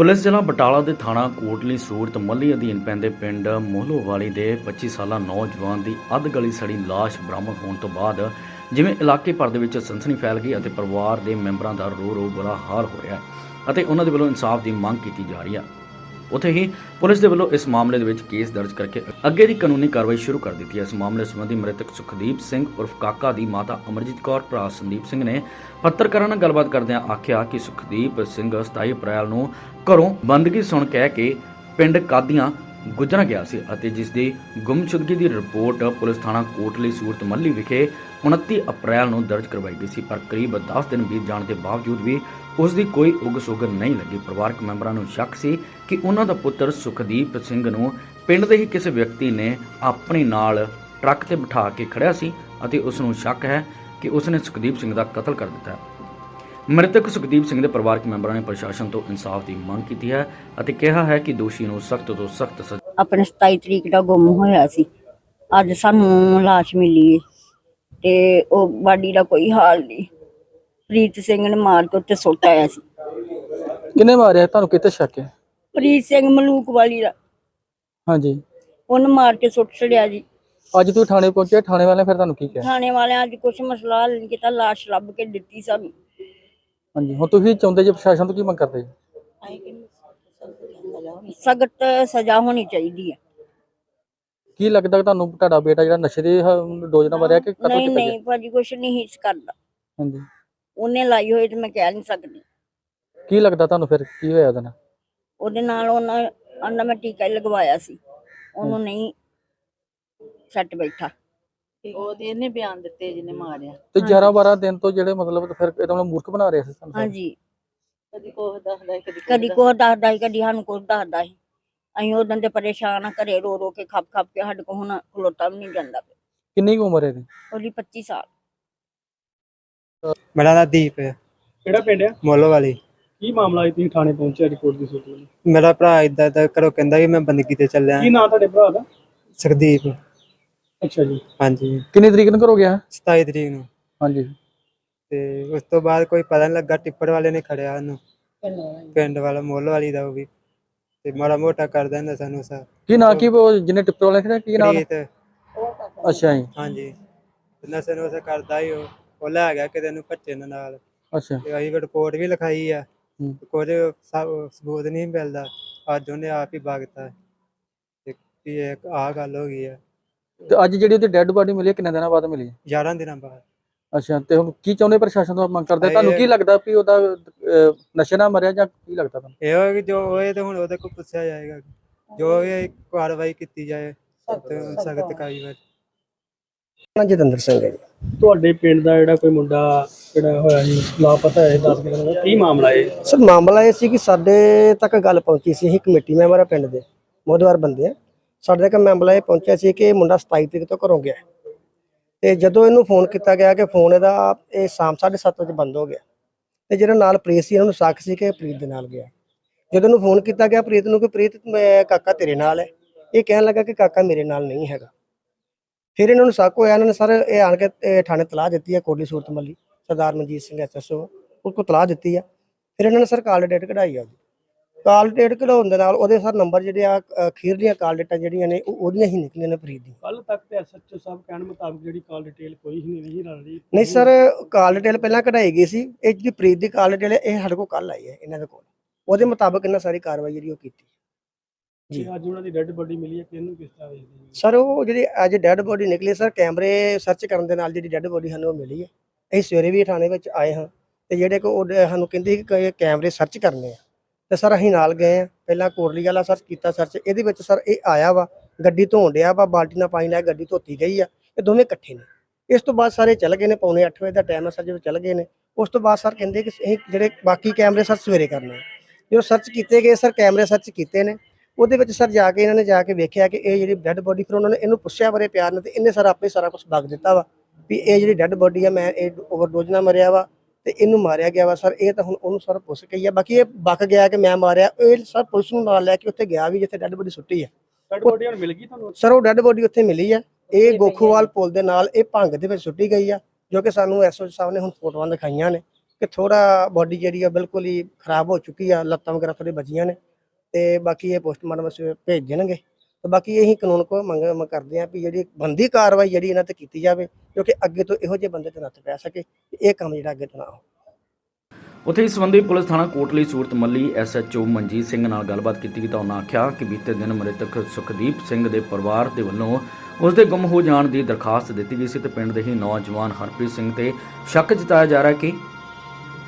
Police ਜ਼ਿਲ੍ਹਾ ਬਟਾਲਾ ਦੇ ਥਾਣਾ ਕੋਟਲੀ ਸੂਰਤ ਮੱਲੀ ਅਧੀਨ ਪੈਂਦੇ ਪਿੰਡ ਮੋਹਲੋਵਾਲੀ ਦੇ 25 ਸਾਲਾ ਨੌਜਵਾਨ ਦੀ ਅੱਧ ਗਲੀ ਸੜੀ ਲਾਸ਼ ਬਰਾਮਦ ਹੋਣ ਤੋਂ ਬਾਅਦ ਜਿਵੇਂ ਇਲਾਕੇ ਭਰ ਦੇ ਵਿੱਚ ਸਨਸਨੀ ਫੈਲ ਗਈ ਅਤੇ ਪਰਿਵਾਰ ਦੇ ਮੈਂਬਰਾਂ ਦਾ ਰੋ ਰੋ ਬੁਰਾ ਹਾਲ ਹੋ ਰਿਹਾ ਹੈ ਅਤੇ ਉਹਨਾਂ ਦੇ ਵੱਲੋਂ ਇਨਸਾਫ ਦੀ ਮੰਗ ਕੀਤੀ ਜਾ ਰਹੀ ਹੈ। ਉੱਥੇ ਹੀ ਪੁਲਿਸ ਦੇ ਵੱਲੋਂ ਇਸ ਮਾਮਲੇ ਦੇ ਵਿੱਚ ਕੇਸ ਦਰਜ ਕਰਕੇ ਅੱਗੇ ਦੀ ਕਾਨੂੰਨੀ ਕਾਰਵਾਈ ਸ਼ੁਰੂ ਕਰ ਦਿੱਤੀ ਹੈ। ਇਸ ਮਾਮਲੇ ਸੰਬੰਧੀ ਮ੍ਰਿਤਕ ਸੁਖਦੀਪ ਸਿੰਘ ਉਰਫ ਕਾਕਾ ਦੀ ਮਾਤਾ ਅਮਰਜੀਤ ਕੌਰ, ਭਰਾ ਸੰਦੀਪ ਸਿੰਘ ਨੇ ਪੱਤਰਕਾਰਾਂ ਨਾਲ ਗੱਲਬਾਤ ਕਰਦਿਆਂ ਆਖਿਆ ਕਿ ਸੁਖਦੀਪ ਸਿੰਘ 27 ਅਪ੍ਰੈਲ ਨੂੰ ਘਰੋਂ ਬੰਦਗੀ ਸੁਣ ਕਹਿ ਕੇ ਪਿੰਡ ਕਾਦੀਆਂ ਗੁਜਰਾਂ ਗਿਆ ਸੀ ਅਤੇ ਜਿਸ ਦੀ ਗੁੰਮਸ਼ੁਦਗੀ ਦੀ ਰਿਪੋਰਟ ਪੁਲਿਸ ਥਾਣਾ ਕੋਟਲੀ ਸੂਰਤ ਮੱਲੀ ਵਿਖੇ 29 ਅਪ੍ਰੈਲ ਨੂੰ ਦਰਜ ਕਰਵਾਈ ਗਈ ਸੀ। ਪਰ ਕਰੀਬ 10 ਦਿਨ ਬੀਤ ਜਾਣ ਦੇ ਬਾਵਜੂਦ ਵੀ ਉਸ ਦੀ ਕੋਈ ਉਗ ਸੁਗ ਨਹੀਂ ਲੱਗੀ। ਪਰਿਵਾਰਕ ਮੈਂਬਰਾਂ ਨੂੰ ਸ਼ੱਕ ਸੀ ਕਿ ਉਹਨਾਂ ਦਾ ਪੁੱਤਰ ਸੁਖਦੀਪ ਸਿੰਘ ਨੂੰ ਪਿੰਡ ਦੇ ਹੀ ਕਿਸੇ ਵਿਅਕਤੀ ਨੇ ਆਪਣੇ ਨਾਲ ਟਰੱਕ ਤੇ ਬਿਠਾ ਕੇ ਖੜਿਆ ਸੀ ਅਤੇ ਉਸ ਨੂੰ ਸ਼ੱਕ ਹੈ ਕਿ ਉਸ ਨੇ ਸੁਖਦੀਪ ਸਿੰਘ ਦਾ ਕਤਲ ਕਰ ਦਿੱਤਾ। ਹੈ ਮ੍ਰਿਤਕ ਸੁਖਦੀਪ ਸਿੰਘ ਦੇ ਪਰਿਵਾਰਕ ਮੈਂਬਰਾਂ ਨੇ ਪ੍ਰਸ਼ਾਸਨ ਤੋਂ ਇਨਸਾਫ ਦੀ ਮੰਗ ਕੀਤੀ ਹੈ ਅਤੇ ਕਿਹਾ ਹੈ ਕਿ ਦੋਸ਼ੀ ਨੂੰ ਸਖਤ ਤੋਂ ਸਖਤ ਸਜ਼ਾ ਆਪਣੇ 27 ਤਰੀਕ ਦਾ ਗੁੰਮ ਹੋਇਆ ਸੀ। ਅੱਜ ਸਾਨੂੰ ਲਾਸ਼ ਮਿਲੀ ਤੇ ਉਹ ਬਾਡੀ ਦਾ ਕੋਈ ਹਾਲ ਨਹੀਂ। ਪ੍ਰੀਤ ਸਿੰਘ ਨੇ ਮਾਰ ਕੇ ਉੱਤੇ ਸੁੱਟ ਆਇਆ ਸੀ। ਕਿੰਨੇ ਮਾਰਿਆ? ਤੁਹਾਨੂੰ ਕਿਤੇ ਸ਼ੱਕ ਹੈ? ਪ੍ਰੀਤ ਸਿੰਘ ਮਲੂਕ ਵਾਲੀ ਦਾ। ਹਾਂਜੀ। ਉਹਨੂੰ ਮਾਰ ਕੇ ਸੁੱਟ ਛੜਿਆ ਜੀ। ਅੱਜ ਤੁਸੀਂ ਥਾਣੇ ਪਹੁੰਚੇ ਥਾਣੇ ਵਾਲਿਆਂ ਫਿਰ ਤੁਹਾਨੂੰ ਕੀ ਕਿਹਾ? ਥਾਣੇ ਵਾਲਿਆਂ ਅੱਜ ਕੁਛ ਮਸਲਾ ਹੱਲ ਨਹੀਂ ਕੀਤਾ ਲਾਸ਼ ਲੱਭ ਕੇ ਦਿੱਤੀ ਸਾਨੂੰ। ਹਾਂਜੀ ਹੁਣ ਤੁਸੀਂ ਚਾਹੁੰਦੇ ਜੇ ਪ੍ਰਸ਼ਾਸਨ ਤੋਂ ਕੀ ਮੰਗ ਕਰਦੇ? ਸਖਤ ਸਜ਼ਾ ਹੋਣੀ ਚਾਹੀਦੀ ਹੈ। ਕੀ ਲੱਗਦਾ ਤੁਹਾਨੂੰ ਤੁਹਾਡਾ ਬੇਟਾ ਜਿਹੜਾ ਨਸ਼ੇ ਦੇ ਡੋਜ਼ ਨਾਲ ਮਰਿਆ ਕਿ ਕਤਲ ਨਹੀਂ ਕੀਤਾ ਗਿਆ? ਨਹੀਂ ਭਾਜੀ ਕੁਛ ਨਹੀਂ ਹਿੱਸ ਕਰਦਾ। ਹਾਂਜੀ। ਉਹਨੇ ਲਾਈ ਹੋਈ ਤੇ ਮੈਂ ਕਹਿ ਨਹੀਂ ਸਕਦੀ। ਕੀ ਲੱਗਦਾ ਤੁਹਾਨੂੰ ਫਿਰ? ਕੀ ਹੋਇਆ ਉਹਦੇ ਨਾਲ? ਉਹਦੇ ਨਾਲ ਉਹਨਾਂ ਅੰਨਾ ਮੈਂ ਟੀਕਾ ਹੀ ਲਗਵਾਇਆ ਸੀ। ਉਹਨੂੰ ਨਹੀਂ ਸੱਟ ਬੈਠਾ। ਉਹਦੇ ਇਹਨੇ ਬਿਆਨ ਦਿੱਤੇ ਜਿਹਨੇ ਮਾਰਿਆ। ਤੇ 11 12 ਦਿਨ ਤੋਂ ਜਿਹੜੇ ਮਤਲਬ ਫਿਰ ਇਹਦਾ ਮਤਲਬ ਮੂਰਖ ਬਣਾ ਰਹੇ ਸੀ ਸਾਨੂੰ। ਹਾਂਜੀ। ਕਦੀ ਕੋਹ ਦੱਸਦਾ ਸੀ, ਕਦੀ ਕਦੀ ਕੋਹ ਦੱਸਦਾ ਸੀ ਕਦੀ ਸਾਨੂੰ ਕੁਛ ਦੱਸਦਾ ਸੀ। ਅਸੀਂ ਉਦੋਂ ਦੇ ਪਰੇਸ਼ਾਨ ਆ ਘਰੇ ਰੋ ਰੋ ਕੇ ਖੱਪ ਖੱਪ ਕੇ ਸਾਡੇ ਕੋਲ ਹੁਣ ਖਲੋਤਾ ਵੀ ਨਹੀਂ ਜਾਂਦਾ। ਕਿੰਨੀ ਕੁ ਉਮਰ ਹੈ ਇਹਦੀ? ਉਹਦੀ 25 ਸਾਲ। ਮੇਰਾ ਨਾਂ ਦੀਪ ਹੈ। ਕਿਹੜਾ ਪਿੰਡ ਆ? ਮੋਲੋ ਵਾਲੀ ਕੀ ਮਾਮਲਾ ਹੈ? ਤੁਸੀਂ ਥਾਣੇ ਪਹੁੰਚਿਆ ਰਿਪੋਰਟ ਦੀ ਸੂਚਨਾ ਲਈ ਮੇਰਾ ਭਰਾ ਇਦਾਂ ਇਦਾਂ ਘਰੋਂ ਕਹਿੰਦਾ ਕਿ ਮੈਂ ਬੰਦਗੀ ਤੇ ਚੱਲਿਆ। ਕੀ ਨਾਂ ਤੁਹਾਡੇ ਭਰਾ ਦਾ? ਸੁਖਦੀਪ। ਅੱਛਾ ਜੀ। ਹਾਂਜੀ। ਕਿੰਨੀ ਤਰੀਕ ਨੂੰ ਘਰੋਂ ਗਿਆ? 27 ਤਰੀਕ ਨੂੰ। ਹਾਂਜੀ। ਤੇ ਉਸ ਤੋਂ ਬਾਅਦ ਕੋਈ ਪਤਾ ਨਹੀਂ ਲੱਗਾ ਟਿੱਪਰ ਵਾਲੇ ਨੇ ਖੜਿਆ ਉਹਨੂੰ। ਪਿੰਡ ਵਾਲਾ ਮੋਲੋ ਵਾਲੀ ਦਾ ਉਹ ਵੀ। ਤੇ ਮਾੜਾ ਮੋਟਾ ਕਰਦਾ ਹੁੰਦਾ ਸਾਨੂੰ ਸਾ ਕੀ ਨਾਂ ਕੀ ਉਹ ਜਿਹਨੇ ਟਿੱਪਰ ਵਾਲੇ ਖੜਾ ਕੀ ਨਾਮ ਪ੍ਰੀਤ। ਅੱਛਾ ਜੀ। ਹਾਂਜੀ। ਨਸ਼ੇ ਨੂੰ ਉਸੇ ਕਰਦਾ ਹੀ ਉਹ। ਉਹ ਲੈ ਗਿਆ ਕਿਤੇ ਨੂੰ ਭੱਜੇ ਦੇ ਨਾਲ। ਅੱਛਾ। ਤੇ ਅਸੀਂ ਰਿਪੋਰਟ ਵੀ ਲਿਖਾਈ ਆ। ਹੂੰ। ਕੁਝ ਸਬ- ਸਬੂਤ ਨਹੀਂ ਮਿਲਦਾ। ਅੱਜ ਉਹਨੇ ਆਪ ਹੀ ਭਗਤਾ। ਤੇ ਕੀ ਇਹ ਆ ਗੱਲ ਹੋ ਗਈ ਆ। ਤੇ ਅੱਜ ਜਿਹੜੀ ਉਹਦੀ ਡੈੱਡ ਬਾਡੀ ਮਿਲੀ ਹੈ, ਕਿੰਨੇ ਦਿਨਾਂ ਬਾਅਦ ਮਿਲੀ? ਹੈ? 11 ਦਿਨਾਂ ਬਾਅਦ। ਅੱਛਾ ਤੇ ਹੁਣ ਕੀ ਚਾਹੁੰਦੇ ਪ੍ਰਸ਼ਾਸਨ ਤੋਂ? ਮੰਗ ਕਰਦੇ ਤੁਹਾਨੂੰ ਕੀ ਲੱਗਦਾ ਵੀ ਉਹਦਾ ਅਹ, ਨਸ਼ੇ ਨਾਲ ਮਰਿਆ ਜਾਂ ਕੀ ਲੱਗਦਾ ਤੁਹਾਨੂੰ? ਇਹ ਹੋਇਆ ਕਿ ਜੋ ਹੋਏ ਤੇ ਹੁਣ ਉਹਦੇ ਕੋਲ ਪੁੱਛਿਆ ਜਾਏਗਾ। ਜੋ ਵੀ ਕਾਰਵਾਈ ਕੀਤੀ ਜਾਏ ਤੇ ਸਖਤ ਕਾਰਵਾਈ। ਨਾ ਜਤਿੰਦਰ ਸਿੰਘ ਹੈ ਜੀ। ਤੁਹਾਡੇ ਪਿੰਡ ਦਾ ਜਿਹੜਾ ਕੋਈ ਮੁੰਡਾ ਜਿਹੜਾ ਹੋਇਆ ਸੀ ਲਾਪਤਾ ਹੈ 10 ਦਿਨਾਂ ਦਾ ਕੀ ਮਾਮਲਾ ਹੈ? ਸਰ ਮਾਮਲਾ ਇਹ ਸੀ ਕਿ ਸਾਡੇ ਤੱਕ ਗੱਲ ਪਹੁੰਚੀ ਸੀ ਅਸੀਂ ਕਮੇਟੀ ਮੈਂਬਰ ਆ ਪਿੰਡ ਦੇ ਮੋਦਵਾਰ ਬੰਦੇ ਆ। ਸਾਡੇ ਤੱਕ ਮਾਮਲਾ ਇਹ ਪਹੁੰਚਿਆ ਸੀ ਕਿ ਇਹ ਮੁੰਡਾ 27 ਤਰੀਕ ਤੋਂ ਘਰੋਂ ਗਿਆ। ਤੇ ਜਦੋਂ ਇਹਨੂੰ ਫੋਨ ਕੀਤਾ ਗਿਆ ਕਿ ਫੋਨ ਇਹਦਾ ਇਹ ਸ਼ਾਮ 7:30 ਵਜੇ ਬੰਦ ਹੋ ਗਿਆ। ਤੇ ਜਿਹੜਾ ਨਾਲ ਪ੍ਰੀਤ ਸੀ ਇਹਨਾਂ ਨੂੰ ਸ਼ੱਕ ਸੀ ਕਿ ਇਹ ਪ੍ਰੀਤ ਦੇ ਨਾਲ ਗਿਆ। ਜਦੋਂ ਇਹਨੂੰ ਫੋਨ ਕੀਤਾ ਗਿਆ ਪ੍ਰੀਤ ਨੂੰ ਕਿ ਪ੍ਰੀਤ ਮੈਂ ਕਾਕਾ ਤੇਰੇ ਨਾਲ ਹੈ। ਇਹ ਕਹਿਣ ਲੱਗਾ ਕਿ ਕਾਕਾ ਮੇਰੇ ਨਾਲ ਨਹੀਂ ਹੈਗਾ। ਫਿਰ ਇਹਨਾਂ ਨੂੰ ਸ਼ੱਕ ਹੋਇਆ ਇਹਨਾਂ ਨੇ ਸਰ ਇਹ ਆਣ ਕੇ ਇਹ ਥਾਣੇ ਤਲਾਹ ਦਿੱਤੀ ਹੈ ਕੋਟਲੀ ਸੂਰਤ ਮੱਲੀ ਸਰਦਾਰ ਮਨਜੀਤ ਸਿੰਘ ਐਸਐਸਓ ਉਹ ਕੋ ਤਲਾਹ ਦਿੱਤੀ ਆ। ਫਿਰ ਇਹਨਾਂ ਨੇ ਸਰ ਕਾਲ ਡੇਟ ਕਢਾਈ ਆ ਕਾਲ ਡੇਟ ਕਢਾਉਣ ਦੇ ਨਾਲ ਉਹਦੇ ਸਰ ਨੰਬਰ ਜਿਹੜੇ ਆ ਅਖੀਰਲੀਆਂ ਕਾਲ ਡੇਟਾਂ ਜਿਹੜੀਆਂ ਨੇ ਉਹ ਉਹਦੀਆਂ ਹੀ ਨਿਕਲੀਆਂ ਨੇ ਫਰੀਦ ਦੀ ਕੱਲ ਤੱਕ ਤੇ ਐਸਐਚਓ ਸਾਹਿਬ ਕਹਿਣ ਮੁਤਾਬਕ ਜਿਹੜੀ ਕਾਲ ਡਿਟੇਲ ਕੋਈ ਹੀ ਨਹੀਂ ਰਲ ਰਹੀ ਨਹੀਂ ਸਰ ਕਾਲ ਡਿਟੇਲ ਪਹਿਲਾਂ ਕਢਾਈ ਗਈ ਸੀ ਇਹ ਜਿਹੜੀ ਫਰੀਦ ਦੀ ਕਾਲ ਡਿਟੇਲ ਇਹ ਸਾਡੇ ਕੋਲ ਕੱਲ ਆਈ ਹੈ ਇਹਨਾਂ ਦੇ ਕੋਲ। ਉਹਦੇ ਮੁਤਾਬਕ ਇਹਨਾਂ ਸਾਰੀ ਕਾਰਵਾਈ ਜਿਹੜੀ ਉਹ ਕੀਤੀ। ਜੀ। ਅੱਜ ਉਹਨਾਂ ਦੀ ਡੈੱਡ ਬੋਡੀ ਮਿਲੀ ਹੈ ਕਿਹਨੂੰ ਕਿਸ ਤਰ੍ਹਾਂ ਵੇਚਦੇ ਨੇ ਸਰ ਉਹ ਜਿਹੜੀ ਅੱਜ ਡੈੱਡ ਬੋਡੀ ਨਿਕਲੀ ਸਰ ਕੈਮਰੇ ਸਰਚ ਕਰਨ ਦੇ ਨਾਲ ਜਿਹੜੀ ਡੈੱਡ ਬੋਡੀ ਸਾਨੂੰ ਉਹ ਮਿਲੀ ਹੈ। ਅਸੀਂ ਸਵੇਰੇ ਵੀ ਥਾਣੇ ਵਿੱਚ ਆਏ ਹਾਂ ਤੇ ਜਿਹੜੇ ਕੋ ਉਹ ਸਾਨੂੰ ਕਹਿੰਦੇ ਸੀ ਕਿ ਕੈਮਰੇ ਸਰਚ ਕਰਨੇ ਆ। ਤੇ ਸਰ ਅਸੀਂ ਨਾਲ ਗਏ ਆ ਪਹਿਲਾਂ ਕੋਟਲੀ ਵਾਲਾ ਸਰਚ ਕੀਤਾ ਸਰਚ ਇਹਦੇ ਵਿੱਚ ਸਰ ਇਹ ਆਇਆ ਵਾ ਗੱਡੀ ਧੋਣ ਡਿਆ ਵਾ ਬਾਲਟੀ ਨਾਲ ਪਾਣੀ ਲੈ ਕੇ ਗੱਡੀ ਧੋਤੀ ਗਈ ਆ ਇਹ ਦੋਵੇਂ ਇਕੱਠੇ ਨੇ। ਇਸ ਤੋਂ ਬਾਅਦ ਸਾਰੇ ਚੱਲ ਗਏ ਨੇ ਪੌਣੇ 8 ਵਜੇ ਦਾ ਟਾਈਮ ਹੈ ਸਰ ਜਦੋਂ ਚੱਲ ਗਏ ਨੇ। ਉਸ ਤੋਂ ਬਾਅਦ ਸਰ ਕਹਿੰਦੇ ਕਿ ਅਸੀਂ ਜਿਹੜੇ ਬਾਕੀ ਕੈਮਰੇ ਸਰ ਸਵੇਰੇ ਕਰਨੇ ਜੋ ਸਰਚ ਕੀਤੇ ਗਏ ਸਰ ਕੈਮਰੇ ਸਰਚ ਕੀਤੇ ਨੇ। ਉਹਦੇ ਵਿੱਚ ਸਰ ਜਾ ਕੇ ਇਹਨਾਂ ਨੇ ਜਾ ਕੇ ਵੇਖਿਆ ਕਿ ਇਹ ਜਿਹੜੀ ਡੈੱਡ ਬੋਡੀ ਫਿਰ ਉਹਨਾਂ ਨੇ ਇਹਨੂੰ ਪੁੱਛਿਆ ਬੜੇ ਪਿਆਰ ਨਾਲ ਤੇ ਇਹਨੇ ਸਰ ਆਪੇ ਸਾਰਾ ਕੁਝ ਬਗ ਦਿੱਤਾ ਵਾ ਵੀ ਇਹ ਜਿਹੜੀ ਡੈੱਡ ਬੋਡੀ ਆ ਮੈਂ ਇਹ ਓਵਰਡੋਜ਼ ਨਾਲ ਮਰਿਆ ਵਾ ਤੇ ਇਹਨੂੰ ਮਾਰਿਆ ਗਿਆ ਵਾ। ਸਰ ਇਹ ਤਾਂ ਹੁਣ ਉਹਨੂੰ ਸਰ ਪੁੱਛ ਕੇ ਹੀ ਆ। ਬਾਕੀ ਇਹ ਬਕ ਗਿਆ ਕਿ ਮੈਂ ਮਾਰਿਆ। ਇਹ ਸਰ ਪੁਲਿਸ ਨੂੰ ਨਾਲ ਲੈ ਕੇ ਉੱਥੇ ਗਿਆ ਵੀ ਜਿੱਥੇ ਡੈੱਡ ਬੋਡੀ ਸੁੱਟੀ ਆ। ਡੈੱਡ ਬੋਡੀ ਹੁਣ ਮਿਲ ਗਈ ਤੁਹਾਨੂੰ? ਸਰ ਉਹ ਡੈੱਡ ਬੋਡੀ ਉੱਥੇ ਮਿਲੀ ਆ। ਇਹ ਗੋਖੂਵਾਲ ਪੁਲ ਦੇ ਨਾਲ ਇਹ ਭੰਗ ਦੇ ਵਿੱਚ ਸੁੱਟੀ ਗਈ ਆ ਜੋ ਕਿ ਸਾਨੂੰ ਐਸਓ ਸਾਹਿਬ ਨੇ ਹੁਣ ਫੋਟੋਆਂ ਦਿਖਾਈਆਂ ਨੇ ਕਿ ਥੋੜਾ ਬਾਡੀ ਜਿਹੜੀ ਆ ਬਿਲਕੁਲ ਹੀ ਖਰਾਬ ਹੋ ਚੁੱਕੀ ਆ। ਲੱਤਾਂ ਵਗੈਰਾ ਥੋੜੀ ਬਚੀਆਂ ਨੇ। ਤੇ ਬਾਕੀ ਇਹ ਪੋਸਟਮਾਰਟਮ ਅਸੀਂ ਭੇਜ ਦੇਣਗੇ। ਤੇ ਬਾਕੀ ਇਹੀ ਕਾਨੂੰਨ ਕੋ ਮੰਗ ਕਰਦੇ ਆ ਵੀ ਜਿਹੜੀ ਬੰਦੀ ਕਾਰਵਾਈ ਜਿਹੜੀ ਇਹਨਾਂ ਤੇ ਕੀਤੀ ਜਾਵੇ ਕਿਉਂਕਿ ਅੱਗੇ ਤੋਂ ਇਹੋ ਜਿਹੇ ਬੰਦੇ ਤੇ ਨੱਥ ਪੈ ਸਕੇ ਇਹ ਕੰਮ ਜਿਹੜਾ ਅੱਗੇ ਤੋਂ ਨਾ ਹੋ ਉੱਥੇ ਇਸ ਸੰਬੰਧੀ ਪੁਲਿਸ ਥਾਣਾ ਕੋਟਲੀ ਸੂਰਤ ਮੱਲੀ ਐਸਐਚਓ ਮਨਜੀਤ ਸਿੰਘ ਨਾਲ ਗੱਲਬਾਤ ਕੀਤੀ ਤਾਂ ਉਹਨਾਂ ਆਖਿਆ ਕਿ ਬੀਤੇ ਦਿਨ ਮ੍ਰਿਤਕ ਸੁਖਦੀਪ ਸਿੰਘ ਦੇ ਪਰਿਵਾਰ ਦੇ ਵੱਲੋਂ ਉਸ ਦੇ ਗੁੰਮ ਹੋ ਜਾਣ ਦੀ ਦਰਖਾਸਤ ਦਿੱਤੀ ਗਈ ਸੀ ਤੇ ਪਿੰਡ ਦੇ ਹੀ ਨੌਜਵਾਨ ਹਰਪ੍ਰੀਤ ਸਿੰਘ ਤੇ ਸ਼ੱਕ ਜਤਾਇਆ ਜਾ ਰਿਹਾ ਕਿ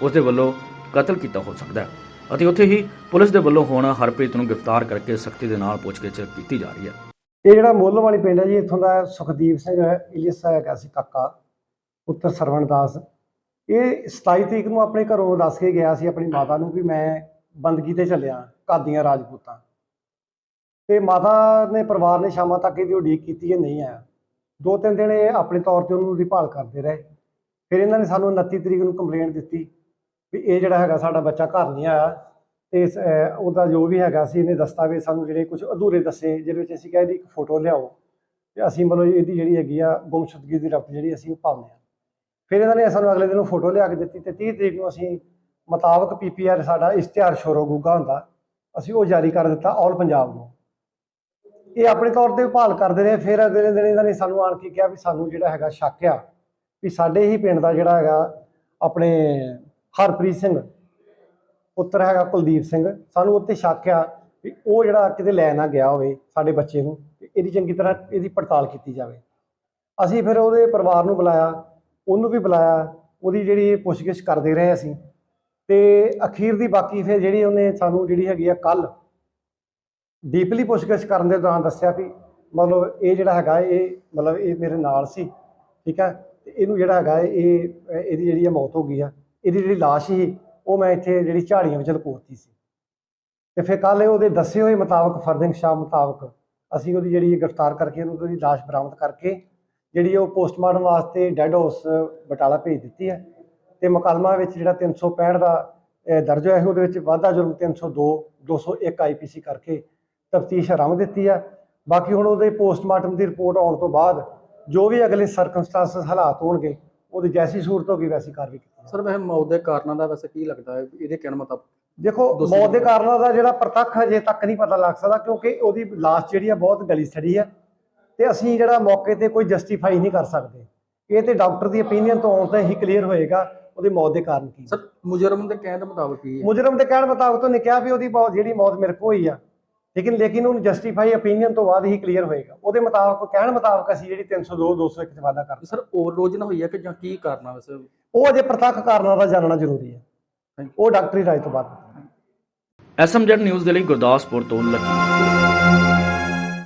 ਉਸ ਦੇ ਵੱਲੋਂ ਕਤਲ ਕੀਤਾ ਹੋ ਸਕਦਾ ਹੈ। ਅਤੇ ਉੱਥੇ ਹੀ ਪੁਲਿਸ ਦੇ ਵੱਲੋਂ ਹੁਣ ਹਰਪ੍ਰੀਤ ਨੂੰ ਗ੍ਰਿਫਤਾਰ ਕਰਕੇ ਸਖਤੀ ਦੇ ਨਾਲ ਪੁੱਛਗਿੱਛ ਕੀਤੀ ਜਾ ਰਹੀ ਹੈ। ਇਹ ਜਿਹੜਾ ਮੁੱਲ ਵਾਲੀ ਪਿੰਡ ਹੈ ਜੀ, ਇੱਥੋਂ ਦਾ ਸੁਖਦੀਪ ਸਿੰਘ ਇਲਿਸ ਹੈਗਾ ਸੀ ਕਾਕਾ, ਪੁੱਤਰ ਸਰਵਣ ਦਾਸ। ਇਹ 27 ਤਰੀਕ ਨੂੰ ਆਪਣੇ ਘਰੋਂ ਦੱਸ ਕੇ ਗਿਆ ਸੀ ਆਪਣੀ ਮਾਤਾ ਨੂੰ ਵੀ ਮੈਂ ਬੰਦਗੀ ਤੇ ਚੱਲਿਆ ਕਾਦੀਆਂ ਰਾਜਪੂਤਾਂ। ਤੇ ਮਾਤਾ ਨੇ, ਪਰਿਵਾਰ ਨੇ ਸ਼ਾਮਾਂ ਤੱਕ ਇਹਦੀ ਉਡੀਕ ਕੀਤੀ ਇਹ ਨਹੀਂ ਆਇਆ। ਦੋ ਤਿੰਨ ਦਿਨ ਇਹ ਆਪਣੇ ਤੌਰ ਤੇ ਉਹਨੂੰ ਦੀ ਭਾਲ ਕਰਦੇ ਰਹੇ। ਫਿਰ ਇਹਨਾਂ ਨੇ ਸਾਨੂੰ 29 ਤਰੀਕ ਨੂੰ ਕੰਪਲੇਂਟ ਦਿੱਤੀ। ਵੀ ਇਹ ਜਿਹੜਾ ਹੈਗਾ ਸਾਡਾ ਬੱਚਾ ਘਰ ਨਹੀਂ ਆਇਆ ਤੇ ਇਸ, ਉਹਦਾ ਜੋ ਵੀ ਹੈਗਾ ਸੀ ਇਹਨੇ ਦਸਤਾਵੇਜ਼ ਸਾਨੂੰ ਜਿਹੜੇ ਕੁਝ ਅਧੂਰੇ ਦੱਸੇ ਜਿਹਦੇ ਵਿੱਚ ਅਸੀਂ ਕਹਿੰਦੇ ਇੱਕ ਫੋਟੋ ਲਿਆਓ ਤੇ ਅਸੀਂ ਮਤਲਬ ਇਹਦੀ ਜਿਹੜੀ ਹੈਗੀ ਆ ਗੁੰਮਸ਼ੁਦਗੀ ਦੀ ਰਫਤ ਜਿਹੜੀ ਅਸੀਂ ਉਹ ਪਾਉਂਦੇ ਆ ਫਿਰ ਇਹਨਾਂ ਨੇ ਸਾਨੂੰ ਅਗਲੇ ਦਿਨ ਫੋਟੋ ਲਿਆ ਕੇ ਦਿੱਤੀ ਤੇ 30 ਤਰੀਕ ਨੂੰ ਅਸੀਂ ਮੁਤਾਬਕ ਪੀਪੀਆਰ ਸਾਡਾ ਇਸ਼ਤਿਹਾਰ ਸ਼ੋਰੋ ਗੁੱਗਾ ਹੁੰਦਾ। ਅਸੀਂ ਉਹ ਜਾਰੀ ਕਰ ਦਿੱਤਾ ਆਲ ਪੰਜਾਬ ਨੂੰ। ਇਹ ਆਪਣੇ ਤੌਰ ਤੇ ਭਾਲ ਕਰਦੇ ਰਹੇ ਫਿਰ ਅਗਲੇ ਦਿਨ ਇਹਨਾਂ ਨੇ ਸਾਨੂੰ ਆਣ ਕੇ ਕਿਹਾ ਵੀ ਸਾਨੂੰ ਜਿਹੜਾ ਹੈਗਾ ਸ਼ੱਕ ਆ ਵੀ ਸਾਡੇ ਹੀ ਪਿੰਡ ਦਾ ਜਿਹੜਾ ਹੈਗਾ ਆਪਣੇ ਹਰਪ੍ਰੀਤ ਸਿੰਘ, ਪੁੱਤਰ ਹੈਗਾ ਕੁਲਦੀਪ ਸਿੰਘ। ਸਾਨੂੰ ਉੱਤੇ ਸ਼ੱਕ ਆ ਵੀ ਉਹ ਜਿਹੜਾ ਕਿਤੇ ਲੈ ਨਾ ਗਿਆ ਹੋਵੇ ਸਾਡੇ ਬੱਚੇ ਨੂੰ ਇਹਦੀ ਚੰਗੀ ਤਰ੍ਹਾਂ ਇਹਦੀ ਪੜਤਾਲ ਕੀਤੀ ਜਾਵੇ। ਅਸੀਂ ਫਿਰ ਉਹਦੇ ਪਰਿਵਾਰ ਨੂੰ ਬੁਲਾਇਆ, ਉਹਨੂੰ ਵੀ ਬੁਲਾਇਆ, ਉਹਦੀ ਜਿਹੜੀ ਪੁੱਛਗਿੱਛ ਕਰਦੇ ਰਹੇ ਅਸੀਂ। ਤੇ ਅਖੀਰ ਦੀ ਬਾਕੀ ਫਿਰ ਜਿਹੜੀ ਉਹਨੇ ਸਾਨੂੰ ਜਿਹੜੀ ਹੈਗੀ ਆ ਕੱਲ ਡੀਪਲੀ ਪੁੱਛਗਿੱਛ ਕਰਨ ਦੇ ਦੌਰਾਨ ਦੱਸਿਆ ਵੀ ਮਤਲਬ ਇਹ ਜਿਹੜਾ ਹੈਗਾ ਇਹ ਮਤਲਬ ਇਹ ਮੇਰੇ ਨਾਲ ਸੀ, ਠੀਕ ਹੈ? ਤੇ ਇਹਨੂੰ ਜਿਹੜਾ ਹੈਗਾ ਇਹ ਇਹਦੀ ਜਿਹੜੀ ਆ ਮੌਤ ਹੋ ਗਈ ਆ। ਇਹਦੀ ਜਿਹੜੀ ਲਾਸ਼ ਸੀ, ਉਹ ਮੈਂ ਇੱਥੇ ਜਿਹੜੀ ਝਾੜੀਆਂ ਵਿੱਚ ਲਕੋਤੀ ਸੀ। ਤੇ ਫਿਰ ਕੱਲ ਉਹਦੇ ਦੱਸੇ ਹੋਏ ਮੁਤਾਬਕ ਫਰਦਿੰਗ ਸ਼ਾਹ ਮੁਤਾਬਕ ਅਸੀਂ ਉਹਦੀ ਜਿਹੜੀ ਗ੍ਰਿਫਤਾਰ ਕਰਕੇ ਉਹਨੂੰ ਉਹਦੀ ਲਾਸ਼ ਬਰਾਮਦ ਕਰਕੇ ਜਿਹੜੀ ਉਹ ਪੋਸਟਮਾਰਟਮ ਵਾਸਤੇ ਡੈੱਡ ਹਾਊਸ ਬਟਾਲਾ ਭੇਜ ਦਿੱਤੀ ਹੈ ਤੇ ਮੁਕੱਦਮਾ ਵਿੱਚ ਜਿਹੜਾ 365 ਦਾ ਦਰਜ ਹੋਇਆ ਸੀ, ਉਹਦੇ ਵਿੱਚ ਵਾਧਾ ਜੁਰਮ 302 201 ਆਈਪੀਸੀ ਕਰਕੇ ਤਫਤੀਸ਼ ਆਰੰਭ ਦਿੱਤੀ ਆ ਬਾਕੀ ਹੁਣ ਉਹਦੇ ਪੋਸਟਮਾਰਟਮ ਦੀ ਰਿਪੋਰਟ ਆਉਣ ਤੋਂ ਬਾਅਦ ਜੋ ਵੀ ਅਗਲੇ ਸਰਕਮਸਟੈਂਸਸ ਹਾਲਾਤ ਹੋਣਗੇ ਉਹਦੀ ਜੈਸੀ ਸੂਰਤ ਹੋਗੀ ਵੈਸੀ ਕਾਰਵਾਈ ਕੀਤੀ। ਸਰ ਵੈਸੇ ਮੌਤ ਦੇ ਕਾਰਨਾਂ ਦਾ ਵੈਸੇ ਕੀ ਲੱਗਦਾ ਹੈ? ਇਹਦੇ ਕਹਿਣ ਮੁਤਾਬਕ ਦੇਖੋ ਮੌਤ ਦੇ। ਕਾਰਨਾਂ ਦਾ ਜਿਹੜਾ ਪ੍ਰਤੱਖ ਹਜੇ ਤੱਕ ਨਹੀਂ ਪਤਾ ਲੱਗ ਸਕਦਾ ਕਿਉਂਕਿ ਉਹਦੀ ਲਾਸ਼ ਜਿਹੜੀ ਆ ਬਹੁਤ ਗਲੀ ਸੜੀ ਆ ਤੇ ਅਸੀਂ ਜਿਹੜਾ ਮੌਕੇ ਤੇ ਕੋਈ ਜਸਟੀਫਾਈ ਨਹੀਂ ਕਰ ਸਕਦੇ। ਇਹ ਤੇ ਡਾਕਟਰ ਦੀ opinion ਤੋਂ ਆਉਣ ਤੇ ਹੀ ਕਲੀਅਰ ਹੋਏਗਾ ਉਹਦੀ ਮੌਤ ਦੇ ਕਾਰਨ ਕੀ ਸਰ ਮੁਜਰਮ ਦੇ ਕਹਿਣ ਦੇ ਮੁਤਾਬਕ ਕੀ ਹੈ? ਮੁਜਰਮ ਦੇ ਕਹਿਣ ਮੁਤਾਬਕ ਤੋਂ ਨੇ ਕਿਹਾ ਵੀ ਉਹਦੀ ਮੌਤ ਜਿਹੜੀ ਮੌਤ ਮੇਰੇ ਕੋਲ ਹੋਈ ਆ ਲੇਕਿਨ ਲੇਕਿਨ ਉਹਨੂੰ ਜਸਟੀਫਾਈ opinion ਤੋਂ ਬਾਅਦ ਹੀ ਕਲੀਅਰ ਹੋਏਗਾ। ਉਹਦੇ ਮੁਤਾਬਕ ਕਹਿਣ ਮੁਤਾਬਕ ਅਸੀਂ ਜਿਹੜੀ 302 201 ਚ ਵਾਅਦਾ ਕਰਦੇ ਸਰ ਓਵਰਡੋਜ਼ ਨਾ ਹੋਈ ਹੈ ਕਿ ਜਾਂ ਕੀ ਕਾਰਨਾ ਵੈਸੇ? ਉਹ ਅਜੇ ਪ੍ਰਤੱਖ ਕਾਰਨਾਂ ਦਾ ਜਾਣਨਾ ਜ਼ਰੂਰੀ ਹੈ। ਉਹ ਡਾਕਟਰੀ ਰਾਜ ਤੋਂ ਬਾਅਦ। ਐਸਐਮਜੈਡ ਨਿਊਜ਼ ਦੇ ਲਈ ਗੁਰਦਾਸਪੁਰ ਤੋਂ ਲੱਕੀ।